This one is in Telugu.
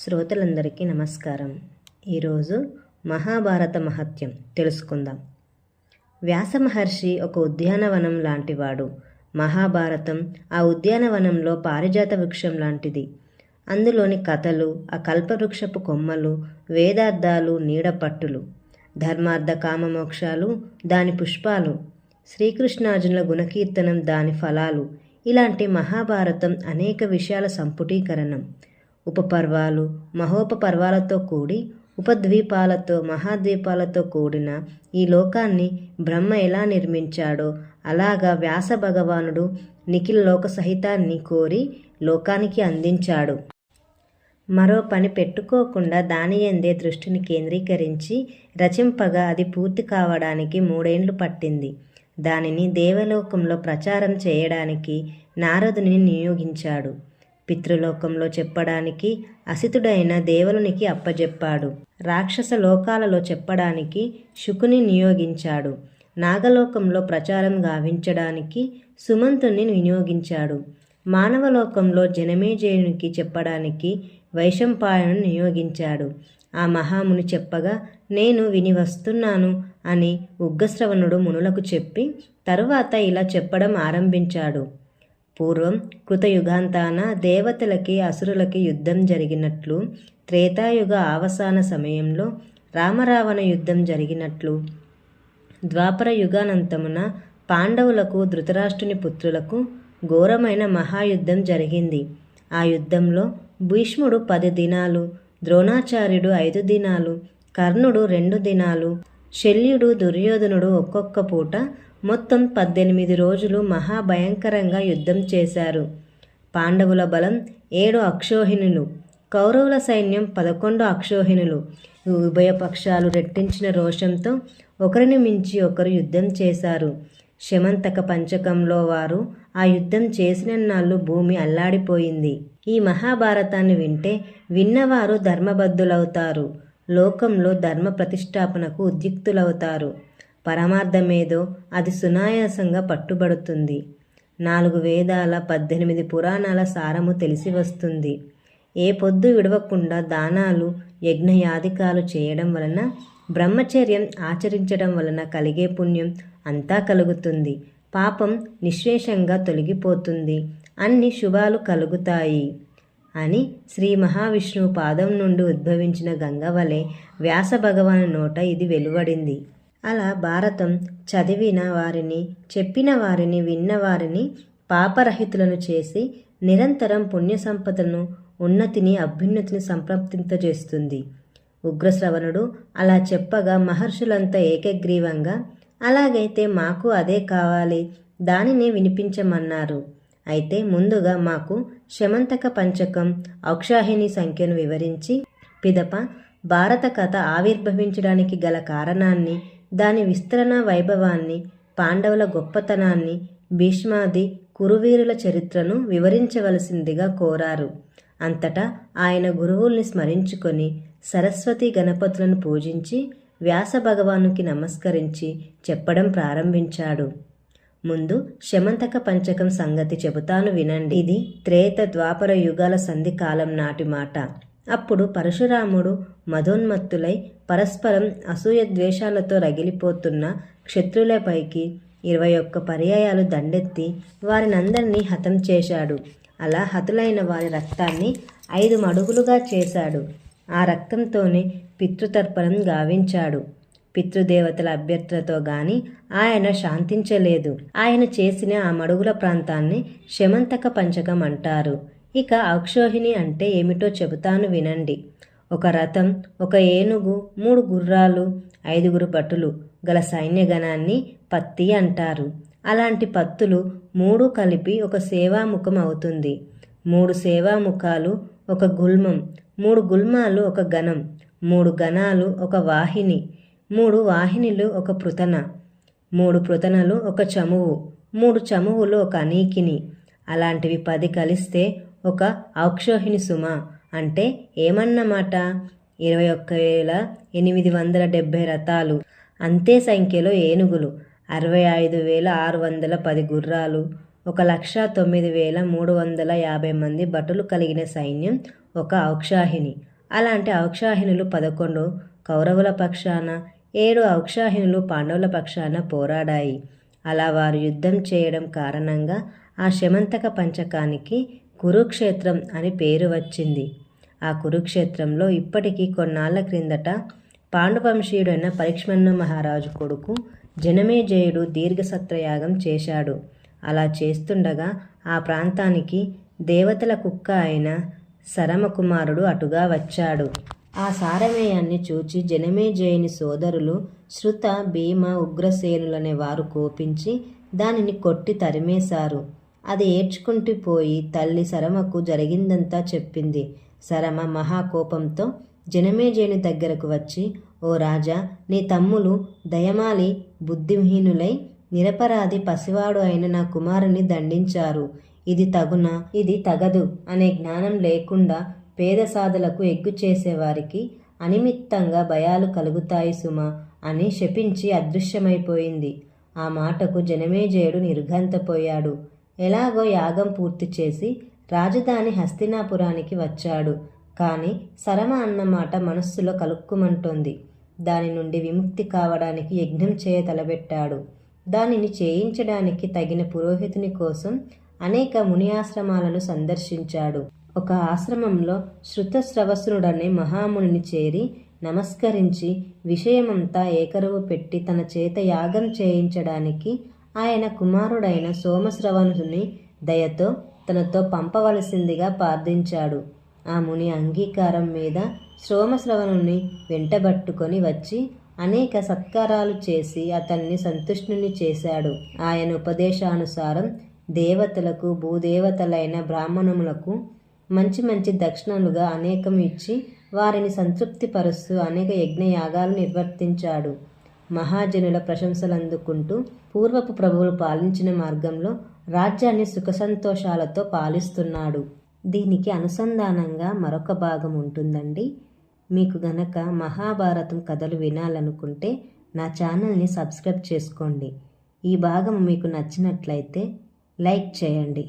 శ్రోతలందరికీ నమస్కారం. ఈరోజు మహాభారత మహత్యం తెలుసుకుందాం. వ్యాస మహర్షి ఒక ఉద్యానవనం లాంటివాడు. మహాభారతం ఆ ఉద్యానవనంలో పారిజాత వృక్షం లాంటిది. అందులోని కథలు ఆ కల్పవృక్షపు కొమ్మలు వేదార్థాలు నీడపట్టులు ధర్మార్థ కామమోక్షాలు దాని పుష్పాలు శ్రీకృష్ణార్జునుల గుణకీర్తనం దాని ఫలాలు. ఇలాంటి మహాభారతం అనేక విషయాల సంపుటీకరణం. ఉపపర్వాలు మహోపపర్వాలతో కూడి ఉపద్వీపాలతో మహాద్వీపాలతో కూడిన ఈ లోకాన్ని బ్రహ్మ ఎలా నిర్మించాడో అలాగా వ్యాస భగవానుడు నిఖిల లోక సహితాన్ని కోరి లోకానికి అందించాడు. మరో పని పెట్టుకోకుండా దాని ఎందే దృష్టిని కేంద్రీకరించి రచింపగా అది పూర్తి కావడానికి మూడేండ్లు పట్టింది. దానిని దేవలోకంలో ప్రచారం చేయడానికి నారదుని నియోగించాడు. పితృలోకంలో చెప్పడానికి అసితుడైన దేవలునికి అప్పజెప్పాడు. రాక్షస లోకాలలో చెప్పడానికి శుకుని నియోగించాడు. నాగలోకంలో ప్రచారం గావించడానికి సుమంతుని వినియోగించాడు మానవలోకంలో జనమేజయునికి చెప్పడానికి వైశంపాయను నియోగించాడు. ఆ మహాముని చెప్పగా నేను విని వస్తున్నాను అని ఉగ్రశ్రవణుడు మునులకు చెప్పి తరువాత ఇలా చెప్పడం ఆరంభించాడు. పూర్వం కృతయుగాంతాన దేవతలకి అసురులకి యుద్ధం జరిగినట్లు త్రేతాయుగ ఆవసాన సమయంలో రామరావణ యుద్ధం జరిగినట్లు. ద్వాపర యుగానంతమున పాండవులకు ధృతరాష్ట్రుని పుత్రులకు ఘోరమైన మహాయుద్ధం జరిగింది. ఆ యుద్ధంలో భీష్ముడు పది దినాలు ద్రోణాచార్యుడు ఐదు దినాలు కర్ణుడు రెండు దినాలు శల్యుడు దుర్యోధనుడు ఒక్కొక్క పూట మొత్తం పద్దెనిమిది రోజులు మహాభయంకరంగా యుద్ధం చేశారు. పాండవుల బలం ఏడు అక్షోహిణులు కౌరవుల సైన్యం పదకొండు అక్షోహిణులు. ఉభయపక్షాలు రెట్టించిన రోషంతో ఒకరిని మించి ఒకరు యుద్ధం చేశారు. శమంతక పంచకంలో వారు ఆ యుద్ధం చేసిన నాళ్ళు భూమి అల్లాడిపోయింది. ఈ మహాభారతాన్ని వింటే విన్నవారు ధర్మబద్ధులవుతారు. లోకంలో ధర్మ ప్రతిష్టాపనకు ఉద్యుక్తులవుతారు. పరమార్థమేదో అది సునాయాసంగా పట్టుబడుతుంది. నాలుగు వేదాల పద్దెనిమిది పురాణాల సారము తెలిసి వస్తుంది. ఏ పొద్దు విడవకుండా దానాలు యజ్ఞయాధికాలు చేయడం వలన బ్రహ్మచర్యం ఆచరించడం వలన కలిగే పుణ్యం అంతా కలుగుతుంది. పాపం నిశ్వేషంగా తొలగిపోతుంది. అన్ని శుభాలు కలుగుతాయి అని శ్రీ మహావిష్ణువు పాదం నుండి ఉద్భవించిన గంగ వలె వ్యాస భగవాను నోట ఇది వెలువడింది. అలా భారతం చదివిన వారిని చెప్పిన వారిని విన్న వారిని పాపరహితులను చేసి నిరంతరం పుణ్య సంపదను ఉన్నతిని అభ్యున్నతిని సంప్రాప్తింపజేస్తుంది ఉగ్రశ్రవణుడు అలా చెప్పగా మహర్షులంతా ఏకగ్రీవంగా అలాగైతే మాకు అదే కావాలి దానినే వినిపించమన్నారు. అయితే ముందుగా మాకు శమంతక పంచకం ఔక్షాహిణి సంఖ్యను వివరించి పిదప భారత కథ ఆవిర్భవించడానికి గల కారణాన్ని దాని విస్తరణ వైభవాన్ని పాండవుల గొప్పతనాన్ని భీష్మాది కురువీరుల చరిత్రను వివరించవలసిందిగా కోరారు. అంతటా ఆయన గురువుల్ని స్మరించుకొని సరస్వతి గణపతులను పూజించి వ్యాస భగవానుకి నమస్కరించి చెప్పడం ప్రారంభించాడు. ముందు శమంతక పంచకం సంగతి చెబుతాను వినండి. ఇది త్రేత ద్వాపర యుగాల సంధి కాలం నాటి మాట. అప్పుడు పరశురాముడు మధోన్మత్తులై పరస్పరం అసూయ ద్వేషాలతో రగిలిపోతున్న క్షత్రులపైకి ఇరవై ఒక్క పర్యాయాలు దండెత్తి వారినందరినీ హతం చేశాడు. అలా హతులైన వారి రక్తాన్ని ఐదు మడుగులుగా చేశాడు. ఆ రక్తంతోనే పితృతర్పణం గావించాడు. పితృదేవతల అభ్యర్థులతో గాని ఆయన శాంతించలేదు. ఆయన చేసిన ఆ మడుగుల ప్రాంతాన్ని శమంతక పంచకం అంటారు. ఇక అక్షోహిణి అంటే ఏమిటో చెబుతాను వినండి. ఒక రథం ఒక ఏనుగు మూడు గుర్రాలు ఐదుగురు భటులు గల సైన్యగణాన్ని పత్తి అంటారు. అలాంటి పత్తులు మూడు కలిపి ఒక సేవాముఖం అవుతుంది. మూడు సేవాముఖాలు ఒక గుల్మం మూడు గుల్మాలు ఒక గణం మూడు గణాలు ఒక వాహిని మూడు వాహినిలు ఒక పృతన మూడు పృతనలు ఒక చమువు మూడు చమువులు ఒక అనీకిని అలాంటివి పది కలిస్తే ఒక ఔక్షోహిణి సుమ అంటే ఏమన్నమాట? ఇరవై ఒక్క వేల ఎనిమిది వందల డెబ్భై రథాలు అంతే సంఖ్యలో ఏనుగులు అరవై ఐదు వేల ఆరు వందల పది గుర్రాలు ఒక లక్ష తొమ్మిది వేల మూడు వందల యాభై మంది భటులు కలిగిన సైన్యం ఒక ఔక్షాహిని అలాంటి ఔక్షాహినులు పదకొండు కౌరవుల పక్షాన ఏడు ఔక్షాహినులు పాండవుల పక్షాన పోరాడాయి. అలా వారు యుద్ధం చేయడం కారణంగా ఆ శమంతక పంచకానికి కురుక్షేత్రం అని పేరు వచ్చింది. ఆ కురుక్షేత్రంలో ఇప్పటికీ కొన్నాళ్ళ క్రిందట పాండువంశీయుడైన పరిక్ష్మణ మహారాజు కొడుకు జనమేజయుడు దీర్ఘసత్రయాగం చేశాడు. అలా చేస్తుండగా ఆ ప్రాంతానికి దేవతల కుక్క అయిన సరమకుమారుడు అటుగా వచ్చాడు. ఆ సారమేయాన్ని చూచి జనమేజయుని సోదరులు శృత భీమ ఉగ్రసేనులనే వారు కోపించి దానిని కొట్టి తరిమేశారు. అది ఏడ్చుకుంటూ పోయి తల్లి సరమకు జరిగిందంతా చెప్పింది. సరమ మహాకోపంతో జనమేజయుని దగ్గరకు వచ్చి ఓ రాజా నీ తమ్ములు దయమాలి బుద్ధిహీనులై నిరపరాధి పసివాడు అయిన నా కుమారుని దండించారు. ఇది తగున ఇది తగదు అనే జ్ఞానం లేకుండా పేద సాధులకు ఎగ్గు చేసేవారికి అనిమిత్తంగా భయాలు కలుగుతాయి సుమ అని శపించి అదృశ్యమైపోయింది. ఆ మాటకు జనమేజయుడు నిర్ఘంతపోయాడు. ఎలాగో యాగం పూర్తి చేసి రాజధాని హస్తినాపురానికి వచ్చాడు. కానీ సరమ అన్న మాట మనస్సులో కలుక్కుమంటోంది. దాని నుండి విముక్తి కావడానికి యజ్ఞం చేయ తలబెట్టాడు. దానిని చేయించడానికి తగిన పురోహితుని కోసం అనేక ముని ఆశ్రమాలను సందర్శించాడు. ఒక ఆశ్రమంలో శ్రుతశ్రవసునుడనే మహామునిని చేరి నమస్కరించి విషయమంతా ఏకరువు పెట్టి తన చేత యాగం చేయించడానికి ఆయన కుమారుడైన సోమశ్రవణుని దయతో తనతో పంపవలసిందిగా ప్రార్థించాడు. ఆ ముని అంగీకారం మీద సోమశ్రవణుని వెంటబట్టుకొని వచ్చి అనేక సత్కారాలు చేసి అతన్ని సంతుష్టుని చేశాడు. ఆయన ఉపదేశానుసారం దేవతలకు భూదేవతలైన బ్రాహ్మణములకు మంచి మంచి దక్షిణలుగా అనేకం ఇచ్చి వారిని సంతృప్తిపరుస్తూ అనేక యజ్ఞయాగాలు నిర్వర్తించాడు. మహాజనుల ప్రశంసలు అందుకుంటూ పూర్వపు ప్రభువులు పాలించిన మార్గంలో రాజ్యాన్ని సుఖసంతోషాలతో పాలిస్తున్నాడు. దీనికి అనుసంధానంగా మరొక భాగం ఉంటుందండి. మీకు గనక మహాభారతం కథలు వినాలనుకుంటే నా ఛానల్ని సబ్స్క్రైబ్ చేసుకోండి. ఈ భాగం మీకు నచ్చినట్లయితే లైక్ చేయండి.